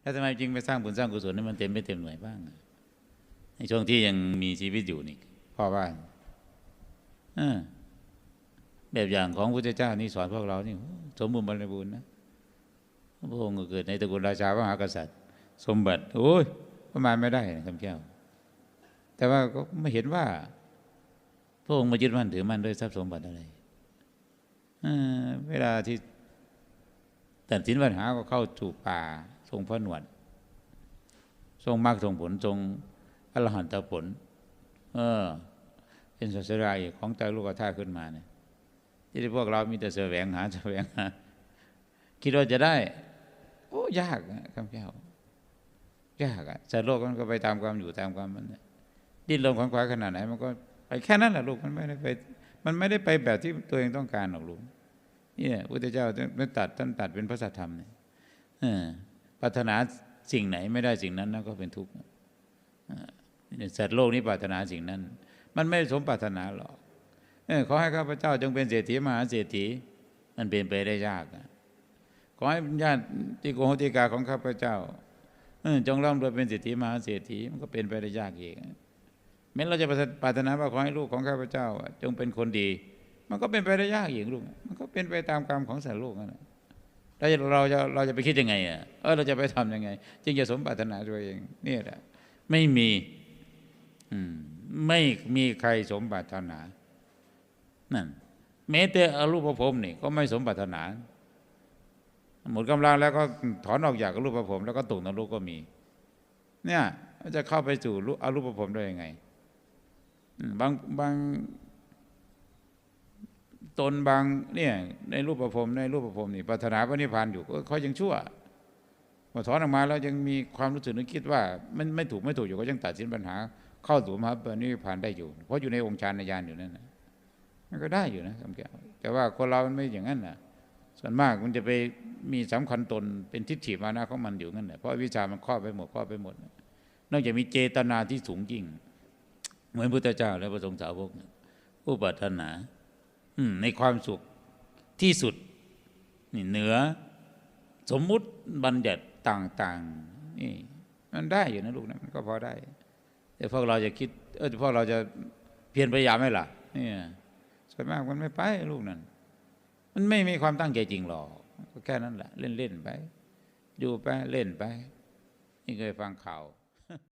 แล้วทำไมจึงไปสร้างบุญสร้างกุศลให้มันเต็มไม่เต็มหน่วยบ้าง ในช่วงที่ยังมีชีวิตอยู่นี่พ่อบ้านอแบบอย่างของพระเจ้านี่สอนพวกเรานี่สมบูรณ์บริบูรณ์นะพระองค์ก็เกิดในตระกูลราชามหากษัตริย์ สมบัติโอ้ยประมาณไม่ได้นะคำแก้ว แต่ว่าก็ไม่เห็นว่า พระองค์มายึดมั่นถือมั่นด้วยทรัพย์สมบัติอะไรเออเวลาที่ตัดสินปัญหาก็เข้าสู่ป่า ทรงพระหนวด ทรงมรรคทรงผลทรงอรหันตผล เออ เป็นศาสดาอของใจลูกกระท่าขึ้นมาเนี่ยที่พวกเรามีแต่แสวงหาแสวงหาคิดว่าจะได้ โอ้ยากนะคำแก้วยากอะสัตว์โลกมันก็ไปตามความอยู่ตามความมันดิ้นรนขวนขวายขนาดไหนมันก็ไปแค่นั้นแหละลูกมันไม่ได้ไปมันไม่ได้ไปแบบที่ตัวเองต้องการหรอกลูกเนี่ยพุทธเจ้าท่านตัดท่านตัดเป็นพระสัทธรรมเนี่ยเออ ปรารถนาสิ่งไหนไม่ได้สิ่งนั้นนั่นก็เป็นทุกข์เออสัตว์โลกนี้ปรารถนาสิ่งนั้น มันไม่สมปรารถนาหรอกเอขอให้ข้าพเจ้าจงเป็นเศรษฐีมหาเศรษฐีมันเป็นไปได้ยากขอให้ญาติโกโหติกาของข้าพเจ้าจงร่ำรวยเป็นเศรษฐีมหาเศรษฐีมันก็เป็นไปได้ยากเองแม้เราจะปรารถนาว่าขอให้ลูกของข้าพเจ้า จงเป็นคนดี มันก็เป็นไปได้ยากอีกลูกมันก็เป็นไปตามกรรมของสัตว์โลกนั่นแหละ แล้วเราจะเราจะไปคิดยังไงอะเออเราจะไปทำยังไง จึงจะสมปรารถนาตัวเองนี่แหละไม่มีอืมไม่มีใครสมปรารถนานั่นแม้แต่อรูปภพนี่ก็ไม่สมปรารถนาหมดกำลังแล้วก็ถอนออกจากอรูปภพแล้วก็ตกนรกก็มี เนี่ยจะเข้าไปสู่อรูปภพได้ยังไงบางบาง ตนบางเนี่ยในรูปภพรมในรูปภพรมนี่ปรารถนาพระนิพพานอยู่ก็เขายังชั่วพอถอนออกมาแล้วยังมีความรู้สึกนึกคิดว่ามันไม่ถูกไม่ถูกอยู่ก็ยังตัดสินปัญหา เข้าสู่มรรคนิพพานได้อยู่ เพราะอยู่ในองค์ฌานญาณอยู่นั่นนะมันก็ได้อยู่นะคำแก้วแต่ว่าคนเรามันไม่อย่างนั้นนะส่วนมากมันจะไปมีสำคัญตนเป็นทิฏฐิมานะของมันอยู่นั่นแหละเพราะวิชามันครอบไปหมดครอบไปหมดนอกจากมีเจตนาที่สูงยิ่ง เหมือนพุทธเจ้าและพระสงฆ์สาวกนี่ยผู้ปรารถนา ในความสุขที่สุดนี่เหนือ สมมุติบัญญัติต่างๆนี่มันได้อยู่นะลูกนะมันก็พอได้แต่พวกเราจะคิด เออพวกเราจะเพียรพยายามไหมล่ะเนี่ยส่วนมากมันไม่ไปลูกนั่นมันไม่มีความตั้งใจจริงหรอกก็แค่นั้นแหละเล่นๆไปดูไปเล่นไป นี่เคยฟังข่าว